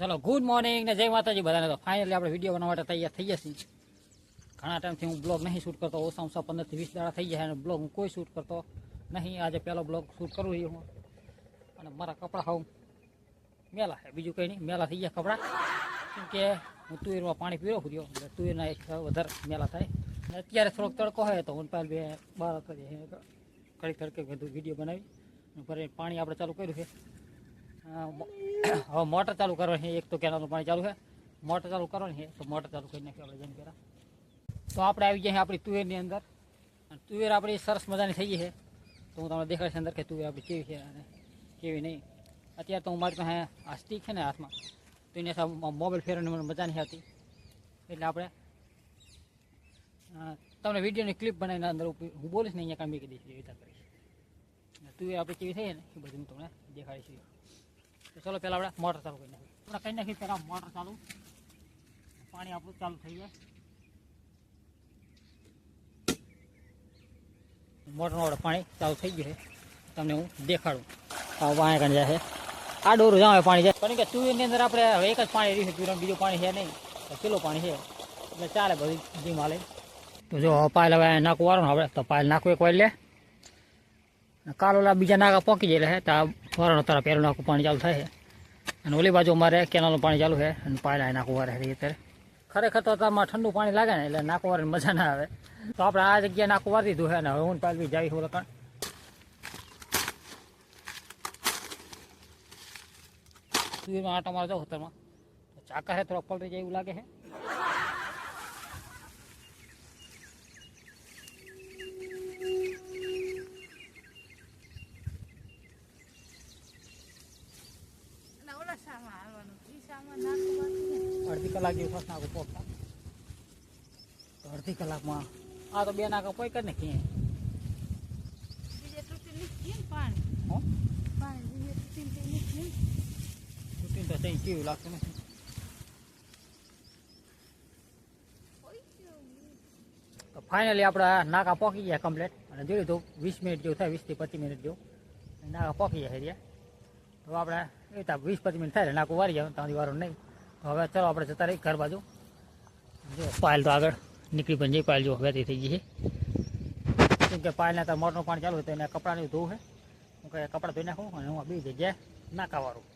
ચાલો good morning ને જય માતાજી બધાને તો ફાઇનલી આપણે વિડીયો બનાવવા માટે તૈયાર થઈ જશે ઘણા ટાઈમથી હું બ્લોગ નહીં શૂટ કરતો ઓછા ઓછા પંદરથી વીસ દાડા થઈ જાય અને બ્લોગ હું કોઈ શૂટ કરતો નહીં આજે પહેલો બ્લોગ શૂટ કરું રહ્યો હું અને મારા કપડાં હું મેલા છે બીજું કંઈ નહીં મેલા થઈ ગયા કપડાં કેમ કે હું તુવેરમાં પાણી પીરો રહ્યો એટલે તુવેરના એક વધારે મેલા થાય અત્યારે થોડોક તડકો હોય તો હું પહેલ બે બાર કડી તડકે બધું વિડીયો બનાવી ભરે પાણી આપણે ચાલુ કર્યું છે અહ મોટર ચાલુ કરવો છે એક તો કેનાનું પાણી ચાલુ છે મોટર ચાલુ કરવો છે તો મોટર ચાલુ કરી નાખવાનું જ છે તો આપણે આવી ગયા છીએ આપણી ટ્યુઅર ની અંદર અને ટ્યુઅર આપણી સરસ મજાની થઈ ગઈ છે તો હું તમને દેખાડું છું અંદર કે ટ્યુઅર આપણી કેવી છે કેવી નહીં અત્યારે તો હું માર પાસે આસ્ટી છે ને આત્મા તને બધા મોબાઈલ ફેરવાનું બચાન છે એટલે આપણે તમને વિડિયો ની ક્લિપ બનાવીને અંદર હું બોલું છું અહીંયા કામ કે દે છે એ વિતા કરી અને ટ્યુઅર આપણી કેવી છે ને એ બધું તમને દેખાડ્યું છે તો ચલો પહેલા આપણે મોટર ચાલુ કરીએ આપણે કઈ નખી પેરા મોટર ચાલુ પાણી આપણું ચાલુ થઈ ગયું છે મોટર ઓડ પાણી ચાલુ થઈ ગયું છે તમને હું દેખાડું આ વાય કંધા છે આ ડોર જાય પાણી જાય પણ કે તું એની અંદર આપણે એક જ પાણી રી છે બીજો પાણી છે નહીં કે પેલો પાણી છે એટલે ચાલે બધી બીજી માલે તો જો ઓ પાલવા ના કુવારો આપણે તો પાલ ના કુ એક વાર લે કાલોલા બીજા ના પોકી જઈ રહ્યા છે તો આ ફારનો તારા પેરનો ને પાણી ચાલુ થાય છે અને ઓલી બાજુ અમારે કેનાલો પાણી ચાલુ છે અને પાળ આના કુવા રે આતરે ખરેખર તો આમાં ઠંડુ પાણી લાગે ને એટલે નાકવારે મજા ના આવે તો આપણે આ જગ્યા ના કુવા દીધું છે અને હુંન પાલવી જાવી છોકરા થી આટમ આતો હોત માં ચાકર હે થોડક પડ જેવું લાગે છે અર્ધિકલાગ્યુ ફસનાકો પોકતા અર્ધિકલાગમાં આ તો બે નાકા પોઈકરને કી જી જે ટૂટી નીકળી પાણી હો પાણી જી જે ટૂટી નીકળી ટૂટી તો સંગીયુ લાગી નહી પોઈક્યું ફાઇનલી આપડા નાકા પોકી ગયા કમ્પ્લીટ અને જો લીધું 20 મિનિટ જો થાય 20 થી 25 મિનિટ જો નાકા પોકી ગયા હે રે તો આપણે આતા 20 25 મિનિટ થાય નાકુ વારી ગયા તમારી વારો નઈ હવે ચાલો આપણે જતા રહીએ ઘર બાજુ જો પાયલ તો આગળ નીકળી પણ જઈ પાયલ જો વહેતી થઈ ગઈ છે કેમ કે પાયલને અત્યારે મોટરનું પાણી ચાલુ હોય તો એને કપડાને ધોવું છે હું કહે કપડાં ધોઈ નાખું અને હું બી જગ્યાએ નાકાવાળું